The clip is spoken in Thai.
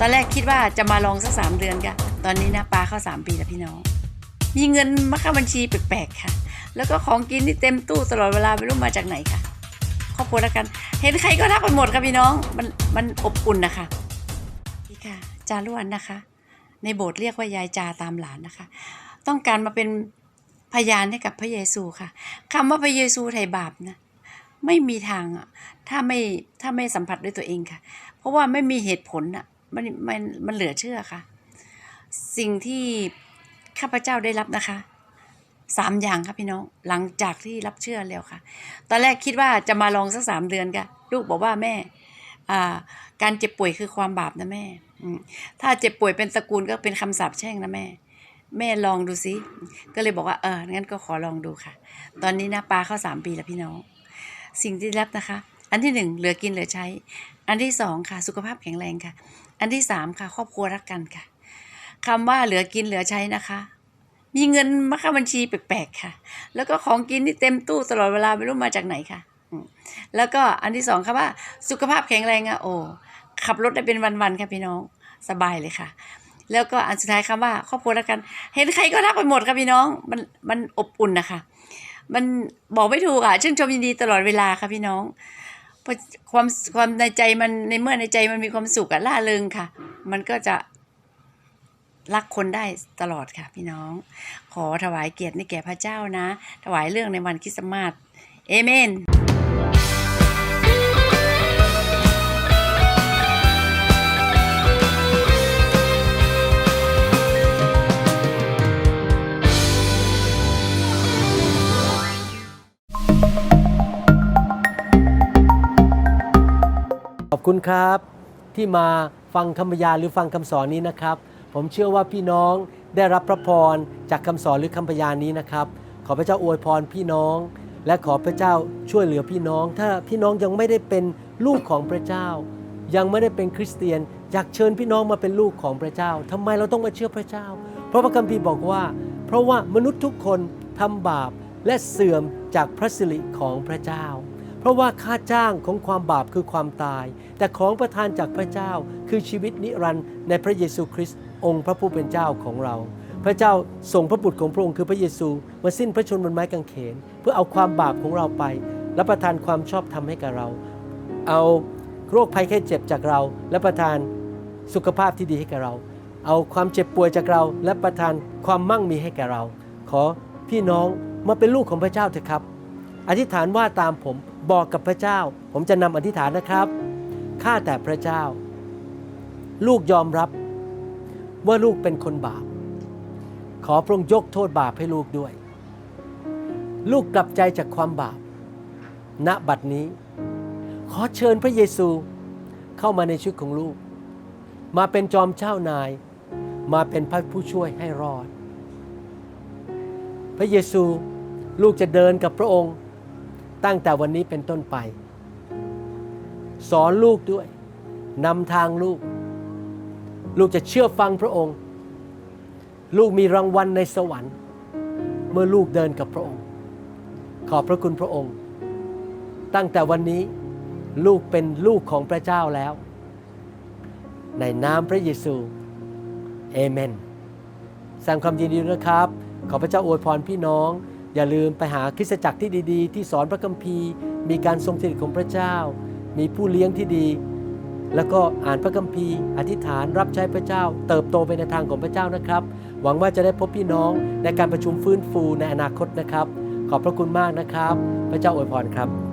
ตอนแรกคิดว่าจะมาลองสักสามเดือนค่ะ ตอนนี้นะปลาเข้าสามปีแล้วพี่น้อง มีเงินมาเข้าบัญชีแปลกๆค่ะ แล้วก็ของกินที่เต็มตู้ตลอดเวลาไม่รู้มาจากไหนค่ะครอบครัวแล้วกัน เห็นใครก็ทักไปหมดค่ะพี่น้อง มันมันอบอุ่นนะคะนี่ค่ะ จารุวันนะคะ ในโบสถ์เรียกว่ายายจาตามหลานนะคะ ต้องการมาเป็นพยานให้กับพระเยซูค่ะคำว่าพระเยซูไถ่บาปนะไม่มีทางอะถ้าไม่ถ้าไม่สัมผัสด้วยตัวเองค่ะ เพราะว่าไม่มีเหตุผลอะ มันมันมันเหลือเชื่อค่ะ สิ่งที่ข้าพเจ้าได้รับนะคะสามอย่างครับพี่น้องหลังจากที่รับเชื่อแล้วค่ะ ตอนแรกคิดว่าจะมาลองสักสามเดือนค่ะลูกบอกว่าแม่อ่าการเจ็บป่วยคือความบาปนะแม่ถ้าเจ็บป่วยเป็นตระกูลก็เป็นคำสาปแช่งนะแม่ แม่ลองดูสิก็เลยบอกว่าเอองั้นก็ขอลองดูค่ะ ตอนนี้นะปลาเข้าสามปีแล้วพี่น้อง สิ่งที่รับนะคะ อันที่หนึ่งเหลือกินเหลือใช้ อันที่สองค่ะ สุขภาพแข็งแรงค่ะ อันที่สามค่ะ ครอบครัวรักกันค่ะคำว่าเหลือกินเหลือใช้นะคะ มีเงินมาเข้าบัญชีแปลกๆค่ะ แล้วก็ของกินที่เต็มตู้ตลอดเวลาไม่รู้มาจากไหนค่ะแล้วก็อันที่สองค่ะว่า สุขภาพแข็งแรงอะโอ้ขับรถได้เป็นวันๆค่ะพี่น้องสบายเลยค่ะ แล้วก็อันสุดท้ายคำว่าครอบครัวรักกัน เห็นใครก็ทักไปหมดค่ะพี่น้องมันมันอบอุ่นนะคะ มันบอกไม่ถูกอะชื่นชมยินดีตลอดเวลาค่ะพี่น้อง ราะความความในใจมันในเมื่อในใจมันมีความสุขอะล่าเริงค่ะ มันก็จะรักคนได้ตลอดค่ะ พี่น้อง ขอถวายเกียรติในแก่พระเจ้านะ ถวายเรื่องในวันคริสต์มาสเอเมน คุณครับที่มาฟังคำบรรยายหรือฟังคำสอนนี้นะครับ ผมเชื่อว่าพี่น้องได้รับพระพรจากคำสอนหรือคำพยานนี้นะครับ ขอพระเจ้าอวยพรพี่น้อง และขอพระเจ้าช่วยเหลือพี่น้อง ถ้าพี่น้องยังไม่ได้เป็นลูกของพระเจ้า ยังไม่ได้เป็นคริสเตียนอยากเชิญพี่น้องมาเป็นลูกของพระเจ้าทำไมเราต้องมาเชื่อพระเจ้า เพราะพระคัมภีร์บอกว่า เพราะว่ามนุษย์ทุกคนทำบาปและเสื่อมจากพระสิริของพระเจ้า ราะว่าค่าจ้างของความบาปคือความตาย แต่ของประทานจากพระเจ้าคือชีวิตนิรันดร์ในพระเยซูคริสต์องค์พระผู้เป็นเจ้าของเรา พระเจ้าส่งพระบุตรของพระองค์คือพระเยซูมาสิ้นพระชนม์บนไม้กางเขน เพื่อเอาความบาปของเราไป และประทานความชอบธรรมให้กับเรา เอาโรคภัยแค่เจ็บจากเรา และประทานสุขภาพที่ดีให้แก่เรา เอาความเจ็บป่วยจากเรา และประทานความมั่งมีให้แก่เรา ขอพี่น้องมาเป็นลูกของพระเจ้าเถอะครับ อธิษฐานว่าตามผมบอกกับพระเจ้า ผมจะนำอธิษฐานนะครับข้าแต่พระเจ้า ลูกยอมรับว่าลูกเป็นคนบาป ขอพระองค์ยกโทษบาปให้ลูกด้วย ลูกกลับใจจากความบาป ณบัดนี้ ขอเชิญพระเยซูเข้ามาในชีวิตของลูก มาเป็นจอมเจ้านาย มาเป็นพระผู้ช่วยให้รอด พระเยซูลูกจะเดินกับพระองค์ ตั้งแต่วันนี้เป็นต้นไป สอนลูกด้วยนำทางลูก ลูกจะเชื่อฟังพระองค์ ลูกมีรางวัลในสวรรค์ เมื่อลูกเดินกับพระองค์ ขอบพระคุณพระองค์ ตั้งแต่วันนี้ลูกเป็นลูกของพระเจ้าแล้ว ในนามพระเยซูเอเมนแสดงความยินดีด้วยนะครับ ขอพระเจ้าอวยพรพี่น้อง อย่าลืมไปหาคริสตจักรที่ดี ๆ ที่สอนพระคัมภีร์ มีการทรงสถิตของพระเจ้า มีผู้เลี้ยงที่ดี แล้วก็อ่านพระคัมภีร์ อธิษฐานรับใช้พระเจ้า เติบโตไปในทางของพระเจ้านะครับ หวังว่าจะได้พบพี่น้องในการประชุมฟื้นฟูในอนาคตนะครับ ขอบพระคุณมากนะครับ พระเจ้าอวยพรครับ